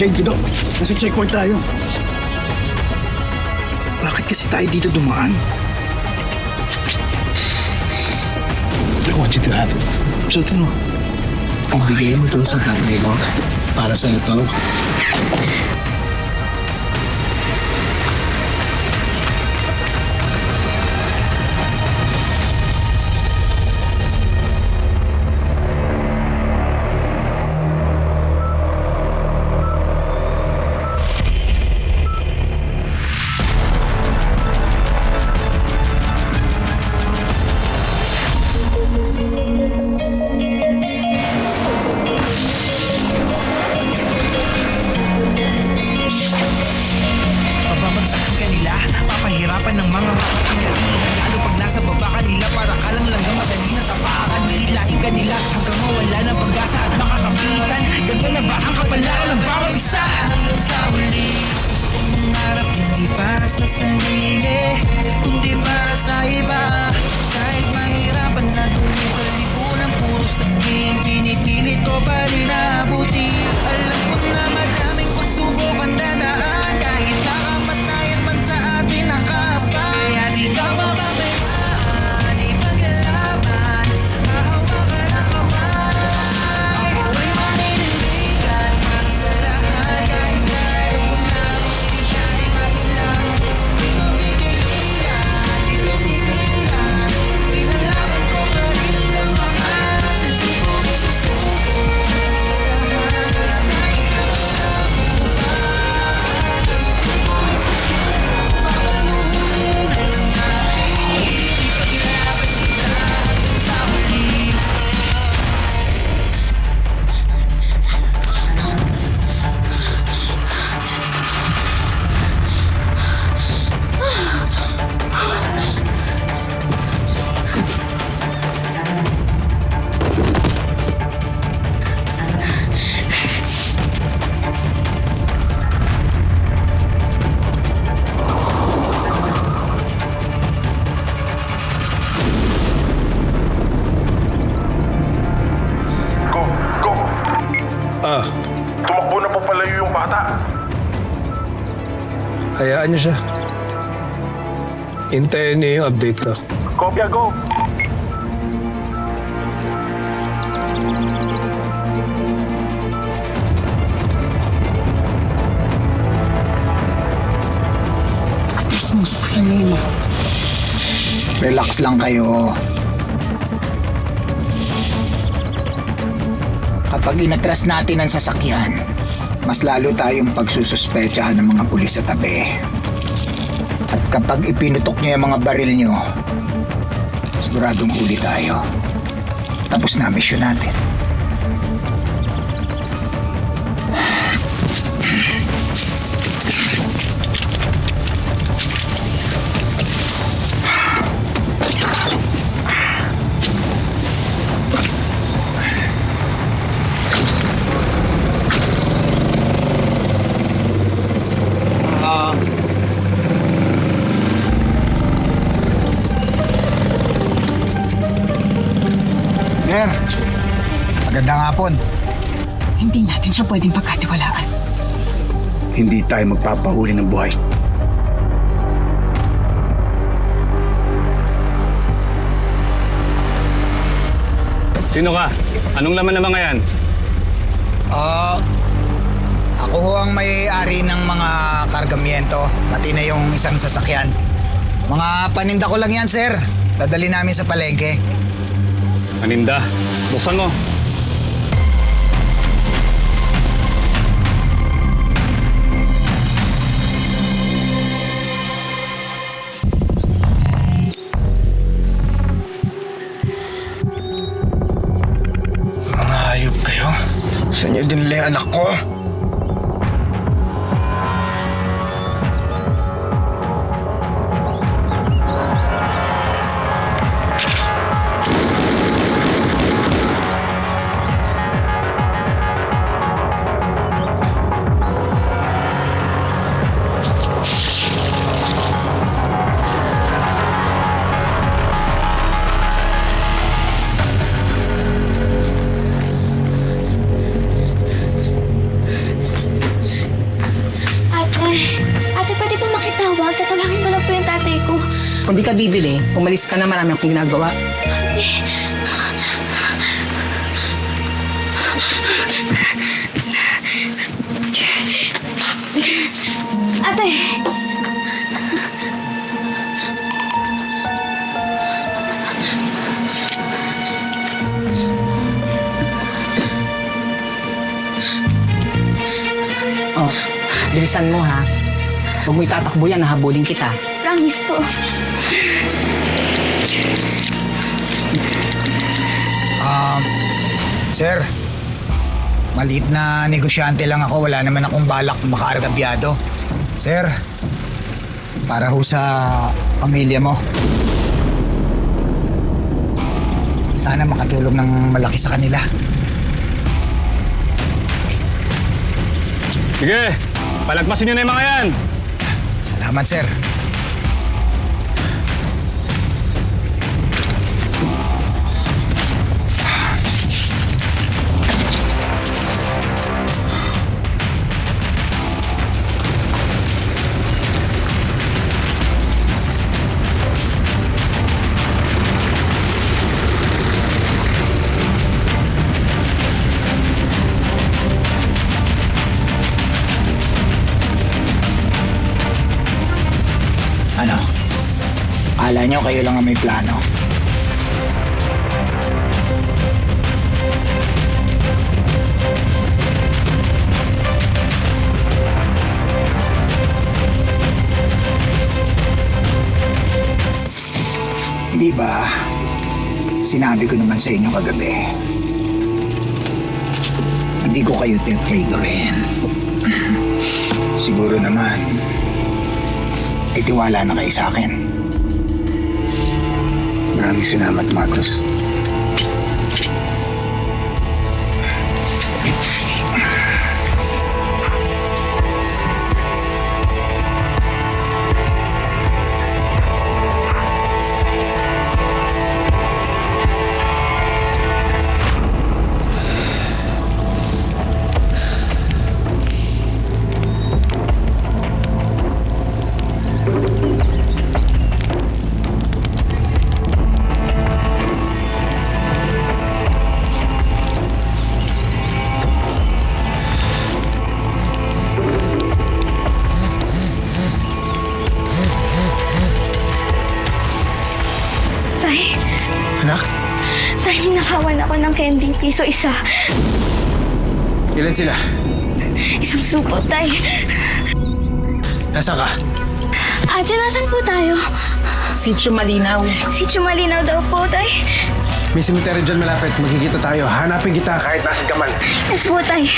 Jane, Guido, nasa checkpoint tayo. Bakit kasi tayo dito dumaan? I want you to have it. Suotin mo. Ibigay mo to sa tatay ko. Para sa'yo to. Hayaan niyo siya. Hintayin niyo yung update ko. Kopya, go! Atras mo sa sasakyan mo. Relax lang kayo. Kapag inatras natin ang sasakyan, mas lalo tayong pagsususpechahan ng mga pulis sa tabi. At kapag ipinutok niyo yung mga baril niyo, siguradong huli tayo. Tapos na mission natin. Sir, magandang hapon. Hindi natin siya pwedeng pagkatiwalaan. Hindi tayo magpapahuli ng buhay. Sino ka? Anong laman ng mga yan? Ah, ako ho ang may-ari ng mga kargamyento, pati na yung isang sasakyan. Mga paninda ko lang yan, sir. Dadali namin sa palengke. Maninda. Buksan mo. Mga hayop kayo. Sa inyo din anak ko. Bibili, umalis ka na marami akong ginagawa. Ate! Oh, bilisan mo ha. Huwag mo itatakbo yan, nahabulin kita. Promise po. Um, sir, maliit na negosyante lang ako. Wala naman akong balak makaargabyado. Sir, para ho sa pamilya mo. Sana makatulong ng malaki sa kanila. Sige, palagpasin nyo na yung mga yan. Salamat, sir. Akala nyo kayo lang ang may plano. Di ba, sinabi ko naman sa inyo kagabi, hindi ko kayo titradorin. Siguro naman, ay tiwala na kayo sa akin. Maraming salamat, Marcos. Tay, piso isa. ilan sila? Isang suko, tay. Nasaan ka? Ate, nasan po tayo? Sitio Malinaw. Si Chumalinaw daw po, tay. May cemetery dyan malapit. Magkikita tayo. Hanapin kita. Kahit nasan ka man. Yes po, tay.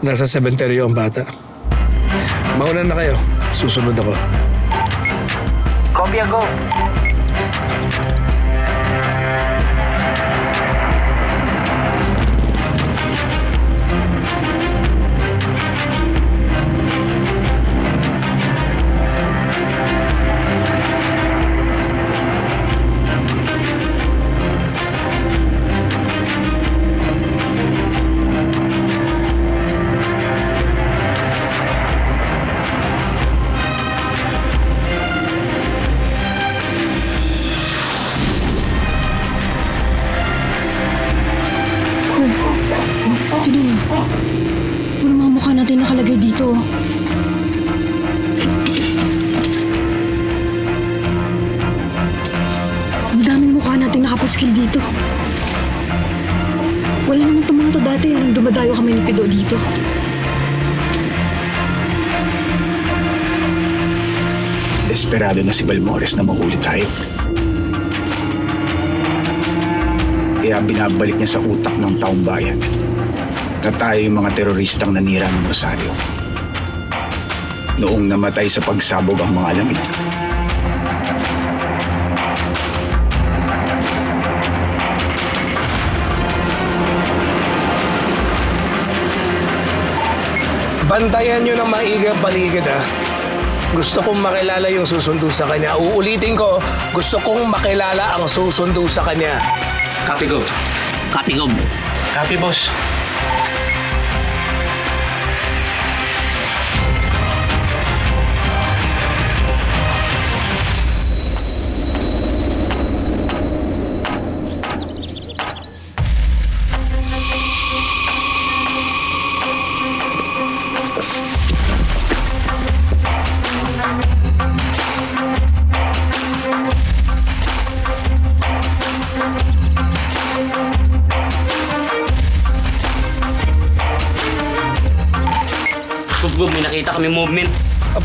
Nasa sementeryo ang bata. Mauna na kayo. Susunod ako. Kopya go! natin nakalagay dito? Ang daming mukha natin nakapaskil dito. Wala naman itong to dati nang dumadayo kami ni Pido dito. Desperado na si Balmores na mahuli tayo. Kaya binabalik niya sa utak ng taong bayan na tayo yung mga teroristang nanira ng Rosario. Noong namatay sa pagsabog ang mga alamid. Bantayan nyo ng maigang paligid ha. Gusto kong makilala yung susundo sa kanya. Uulitin ko, gusto kong makilala ang susundo sa kanya. Copy, Gov. Copy, Gov. Copy, boss.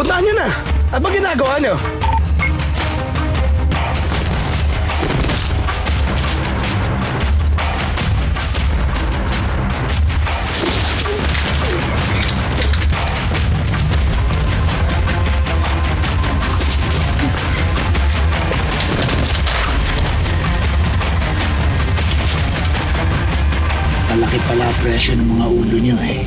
Puntahan nyo na. Ano ba ginagawa nyo? Malaki pala presyo ng mga ulo niyo eh. Eh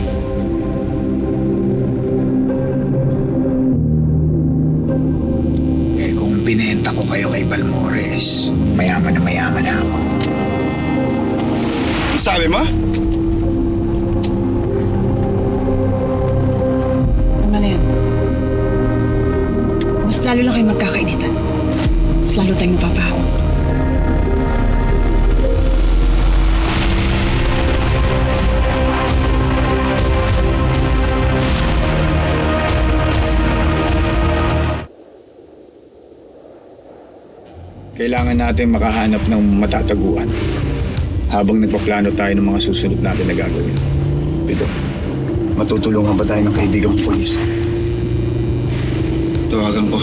lalo lang kayo magkakainitan. Mas lalo tayong mapapahawa. Kailangan natin makahanap ng matataguan habang nagpaplano tayo ng mga susunod natin na gagawin. Pito, matutulungan ba tayo ng kaibigang polis? Tawagan ko.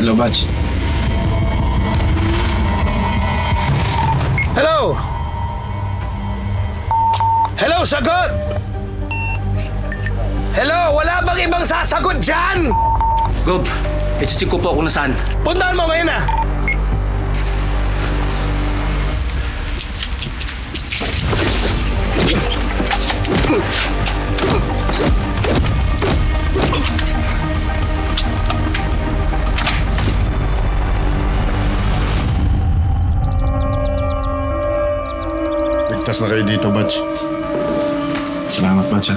Hello, Batch. Hello? Hello, sagot! Hello, wala bang ibang sasagot dyan? Gov, itsitsik ko po kung nasaan. Puntahan mo ngayon ah. Ligtas na kayo dito, Batch. Salamat, Batch.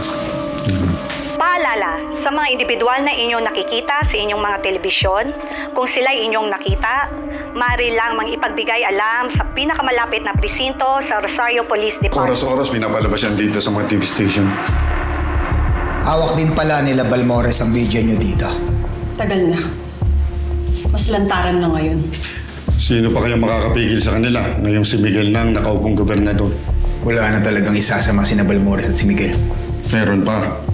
Paalala, sa mga individual na inyong nakikita sa inyong mga telebisyon, kung sila'y inyong nakita, maaari lamang ipagbigay alam sa pinakamalapit na presinto sa Rosario Police Department. Oras-oras pinapalabas yan dito sa mga TV station. Hawak din pala nila Balmores ang video nyo dito. Tagal na. Mas lantaran na ngayon. Sino pa kaya makakapigil sa kanila ngayong si Miguel na ang nakaupong gobernador? Wala na talagang isasama si Balmores at si Miguel. Meron pa.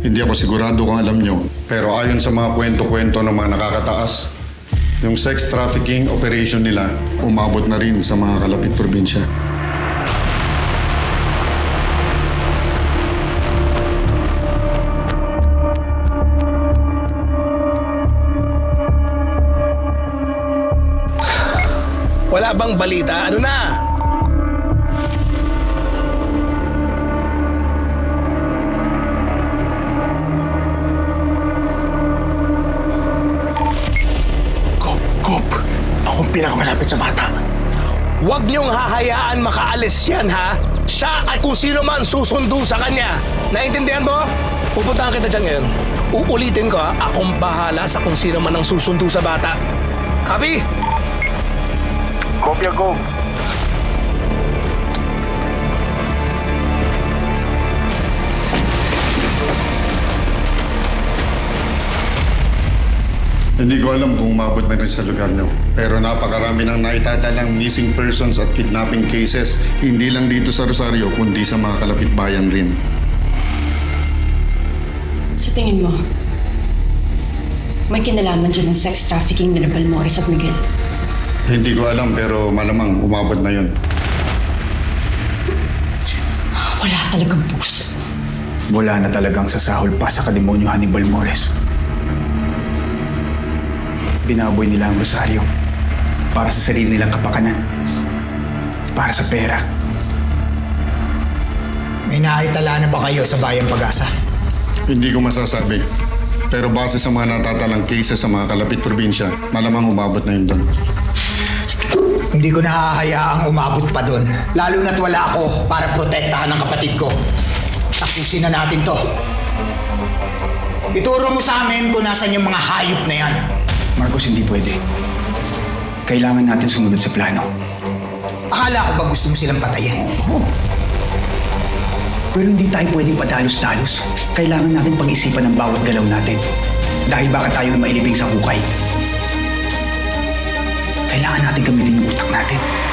Hindi ako sigurado kung alam nyo, pero ayon sa mga kwento-kwento ng mga nakakataas, yung sex trafficking operation nila umabot na rin sa mga kalapit probinsya. Wala bang balita? Ano na? Pinakamalapit sa bata. Huwag niyong hahayaan makaalis yan, ha? Siya at kung sino man susundo sa kanya. Naintindihan mo? Pupuntahan kita dyan ngayon. Uulitin ko, ha? Akong bahala sa kung sino man ang susundo sa bata. Copy? Kopya, Gov. Hindi ko alam kung umabot na rin sa lugar nyo. Pero napakarami ng naitadalang missing persons at kidnapping cases. Hindi lang dito sa Rosario, kundi sa mga kalapit bayan rin. Sa tingin mo, may kinalaman dyan ng sex trafficking nila Balmores at Miguel. Hindi ko alam pero malamang umabot na yun. Wala talagang puso. Wala na talagang sasahol pa sa kademonyohan ni Balmores. Binaboy nila ang rosaryo para sa sarili nilang kapakanan. Para sa pera. May nakitala na ba kayo sa Bayang Pag-asa? Hindi ko masasabi. Pero base sa mga natatalang cases sa mga kalapit probinsya, malamang umabot na yun doon. Hindi ko nahahayaang umabot pa doon. Lalo na't wala ako para protektahan ang kapatid ko. Tapusin na natin to. Ituro mo sa amin kung nasan yung mga hayop na yan. Marcos, hindi pwede. Kailangan natin sumunod sa plano. Akala ko ba gusto mo silang patayin? Pero hindi tayo pwedeng padalos-dalos. Kailangan natin pag-isipan ang bawat galaw natin. Dahil baka tayo mailibing sa hukay. Kailangan natin gamitin yung utak natin.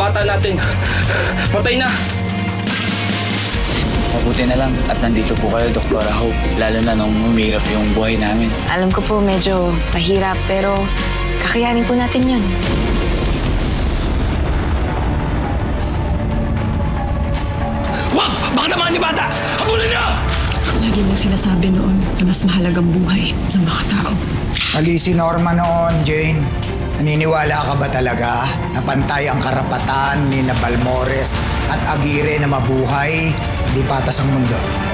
Bata natin, patay na! Mabuti na lang at nandito po kayo, Dr. Hope. Lalo na nung umirap yung buhay namin. Alam ko po medyo mahirap pero kakayanin po natin yun. Wag! Baka naman ni bata! Habulin niyo! Lagi mo sinasabi noon na mas mahalagang buhay ng mga tao. Mali si Norma noon, Jane. Naniniwala ka ba talaga na pantay ang karapatan ni na Balmores at Aguirre na mabuhay, di patas ang mundo?